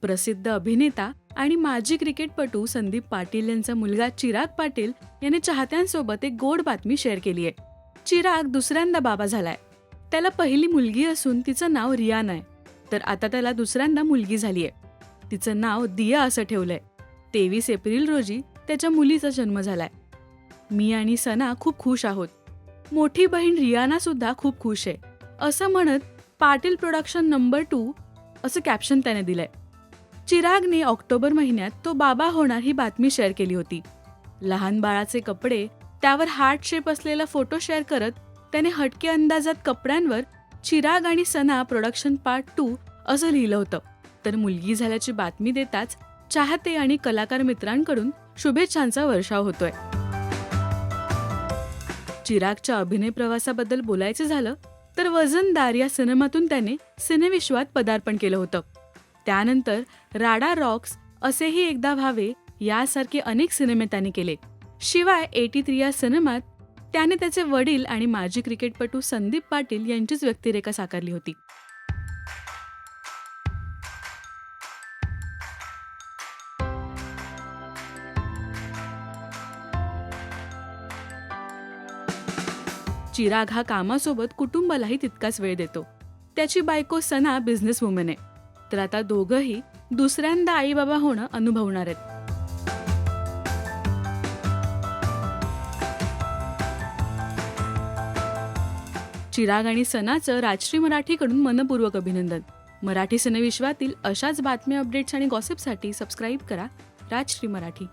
प्रसिद्ध अभिनेता आणि माजी क्रिकेटपटू संदीप पाटील यांचा मुलगा चिराग पाटील याने चाहत्यांसोबत एक गोड बातमी शेअर केली आहे. चिराग दुसऱ्यांदा बाबा झालाय. त्याला पहिली मुलगी असून तिचं नाव रियान आहे. तर आता त्याला दुसऱ्यांदा मुलगी झाली आहे. तिचं नाव दिया असं ठेवलंय. तेवीस एप्रिल रोजी त्याच्या मुलीचा जन्म झालाय. मी आणि सना खूप खुश आहोत. मोठी बहीण रियाना सुद्धा खूप खुश आहे. असं म्हणत पाटील प्रोडक्शन नंबर टू असं कॅप्शन त्याने दिलंय. चिरागने ऑक्टोबर महिन्यात तो बाबा होणार ही बातमी शेअर केली होती. लहान बाळाचे कपडे त्यावर हार्ट शेप असलेला फोटो शेअर करत त्याने हटके अंदाजात कपड्यांवर चिराग आणि सना प्रोडक्शन पार्ट टू असं लिहिलं होतं. तर मुलगी झाल्याची बातमी देताच चाहते आणि कलाकार मित्रांकडून शुभेच्छांचा वर्षाव होतोय. चिरागच्या अभिनय प्रवासाबद्दल बोलायचं झालं तर वजनदार या सिनेमातून त्याने सिनेविश्वात पदार्पण केलं होतं. त्यानंतर राडा रॉक्स असेही एकदा व्हावे यासारखे अनेक सिनेमे त्याने केले. शिवाय एटी थ्री या सिनेमात त्याने त्याचे वडील आणि माजी क्रिकेटपटू संदीप पाटील यांचीच व्यक्तिरेखा साकारली होती. चिराग हा कामासोबत कुटुंबालाही तितकाच वेळ देतो. त्याची बायको सना बिझनेस वुमन आहे. तर आता दोघंही दुसऱ्यांदा आईबाबा होणं अनुभवणार आहेत. चिराग आणि सनाचं राजश्री मराठीकडून मनपूर्वक अभिनंदन. मराठी सिनेविश्वातील अशाच बातम्या अपडेट्स आणि गॉसिपसाठी सबस्क्राईब करा राजश्री मराठी.